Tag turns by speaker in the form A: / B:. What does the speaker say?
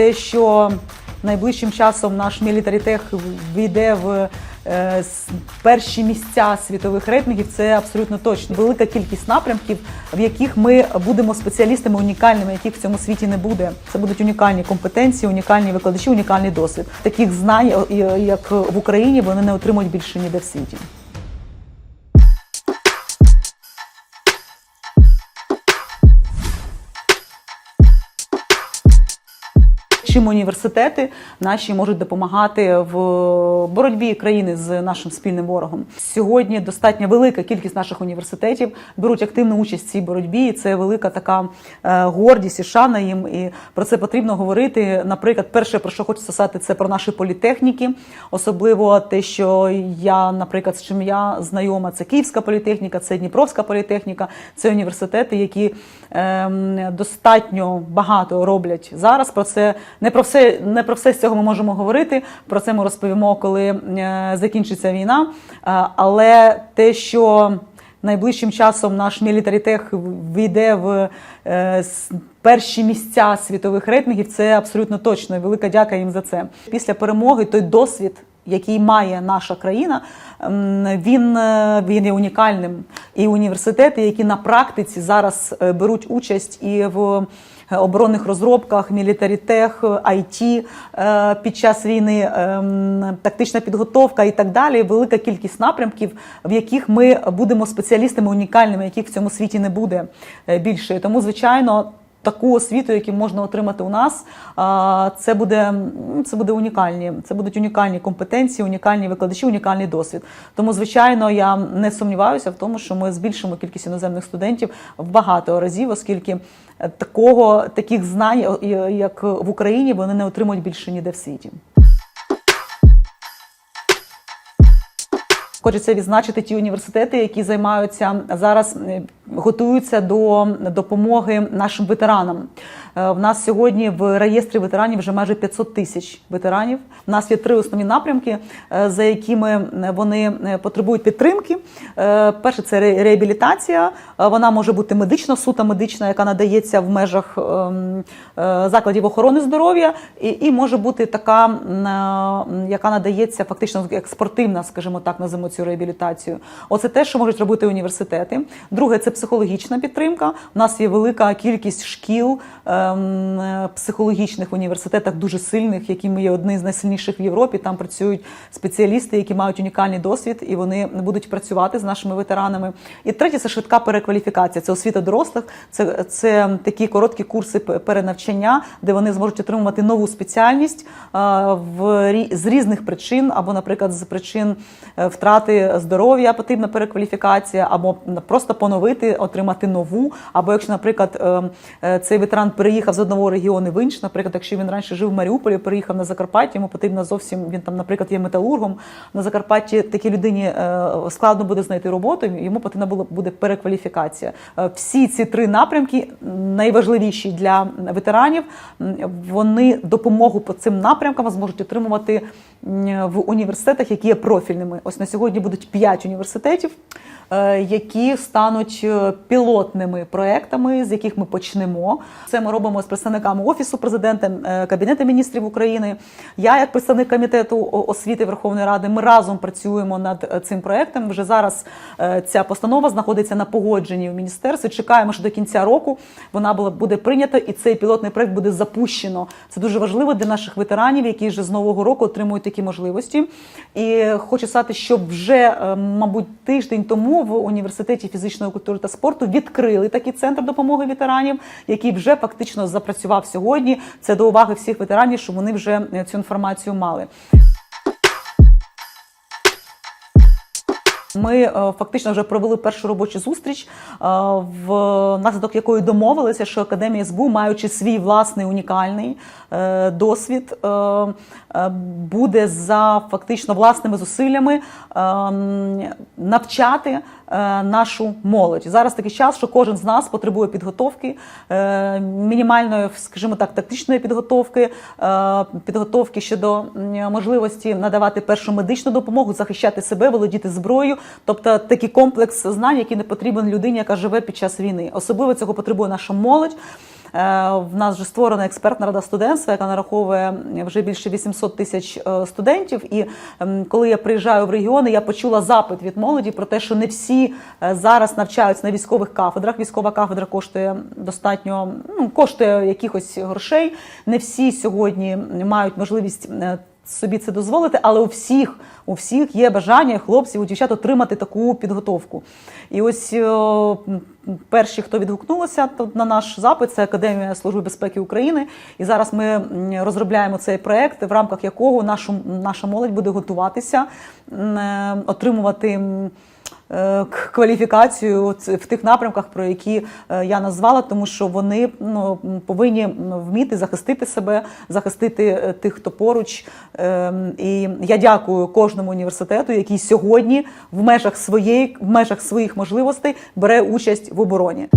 A: те, що найближчим часом наш мілітарітех війде в е, перші місця світових рейтингів, це абсолютно точно. Велика кількість напрямків, в яких ми будемо спеціалістами унікальними, яких в цьому світі не буде. Це будуть унікальні компетенції, унікальні викладачі, унікальний досвід. Таких знань, як в Україні, вони не отримують більше ніде в світі. Чим університети наші можуть допомагати в боротьбі країни з нашим спільним ворогом. Сьогодні достатньо велика кількість наших університетів беруть активну участь в цій боротьбі. І це велика така е, гордість і шана їм. І про це потрібно говорити. Наприклад, перше про що хочу сказати, це про наші політехніки, особливо те, що я, наприклад, з чим я знайома, це Київська політехніка, це Дніпровська політехніка, це університети, які ем, достатньо багато роблять зараз. Про це не про все, не про все з цього ми можемо говорити. Про це ми розповімо, коли е, закінчиться війна. Е, але те, що найближчим часом наш мілітарітех війде в е, перші місця світових рейтингів, це абсолютно точно. Велика дяка їм за це. Після перемоги той досвід. Який має наша країна, він, він є унікальним. І університети, які на практиці зараз беруть участь і в оборонних розробках, мілітарітех, IT е, під час війни, ем, тактична підготовка і так далі. Велика кількість напрямків, в яких ми будемо спеціалістами унікальними, яких в цьому світі не буде е, більше. Тому, звичайно. Таку освіту, яку можна отримати у нас, це буде це буде унікальні. Це будуть унікальні компетенції, унікальні викладачі, унікальний досвід. Тому, звичайно, я не сумніваюся в тому, що ми збільшимо кількість іноземних студентів в багато разів, оскільки е, такого таких знань, як в Україні, вони не отримують більше ніде в світі. Хочеться відзначити ті університети, які займаються зараз, е, готуються до допомоги нашим ветеранам. Е, В нас сьогодні в реєстрі ветеранів вже майже 500 тисяч ветеранів. У нас є три основні напрямки, е, за якими е, вони потребують підтримки. Перше це реабілітація. Вона може бути медична, сута медична, яка надається в межах ем, закладів охорони здоров'я, і, може бути така, яка надається фактично як спортивна, скажімо так, називаємо цю реабілітацію. Оце те, що можуть робити університети. Друге, це психологічна підтримка. У нас є велика кількість шкіл ем, психологічних університетах, дуже сильних, які ми є одні з найсильніших в Європі. Там працюють спеціалісти, які мають унікальний досвід, і вони будуть працювати з нашими ветеранами. І третє це швидка перекваліфікація. Це освіта дорослих, це, це такі короткі курси перенавчання, де вони зможуть отримувати нову спеціальність е, в з різних причин, або, наприклад, з причин е, втрати здоров'я потрібна перекваліфікація, або просто поновити, отримати нову. Або якщо, наприклад, е, е, цей ветеран переїхав з одного регіону в інший, наприклад, якщо він раніше жив в Маріуполі, переїхав на Закарпаття, йому потрібно зовсім він там, наприклад, є металургом. На Закарпатті такій людині е, складно буде знайти роботу, йому потрібна була буде перекваліфікація. Е, Всі ці три напрямки найважливіші для ветеранів. Вони допомогу по цим напрямкам зможуть отримувати в університетах, які є профільними. Ось на сьогодні будуть п'ять університетів, е, які стануть е, пілотними проектами, з яких ми почнемо. Це ми робимо з представниками офісу президента, е, кабінету міністрів України. Я, як представник комітету освіти Верховної Ради, ми разом працюємо над е, цим проектом. Вже зараз е, ця постанова знаходиться на погодженні в міністерстві. Чекаємо, що до кінця року вона була буде прийнята, і цей пілотний проект буде запущено. Це дуже важливо для наших ветеранів, які вже з нового року отримують такі можливості. І хочу сказати, що вже, е, мабуть, тиждень тому в університеті фізичної культури та спорту відкрили такий центр допомоги ветеранів, який вже фактично запрацював сьогодні. Це до уваги всіх ветеранів, що вони вже е, цю інформацію мали. Ми е, фактично вже провели першу робочу зустріч, е, внаслідок якої домовилися, що академія СБУ, маючи свій власний унікальний е, досвід, буде за фактично власними зусиллями е, навчати нашу молодь. Зараз такий час, що кожен з нас потребує підготовки, е, мінімальної, скажімо так, тактичної підготовки, е, підготовки щодо можливості надавати першу медичну допомогу, захищати себе, володіти зброєю, тобто такий комплекс знань, який не потрібен людині, яка живе під час війни. Особливо цього потребує наша молодь. В нас вже створена експертна рада студентства, яка нараховує вже більше 800 тисяч е, студентів. І ем, коли я приїжджаю в регіони, я почула запит від молоді про те, що не всі е, зараз навчаються на військових кафедрах. Військова кафедра коштує достатньо ну, коштує якихось грошей. Не всі сьогодні мають можливість. Е, Собі це дозволити, але у всіх у всіх є бажання хлопців, у дівчат отримати таку підготовку. І ось о, перші, хто відгукнулося на наш запит, це Академія Служби безпеки України. І зараз ми розробляємо цей проект, в рамках якого нашу, наша молодь буде готуватися, е, отримувати. Е, Кваліфікацію в тих напрямках, про які е, я назвала, тому що вони ну, повинні вміти захистити себе, захистити е, тих, хто поруч. Ем, І я дякую кожному університету, який сьогодні в межах своєї в межах своїх можливостей бере участь в обороні.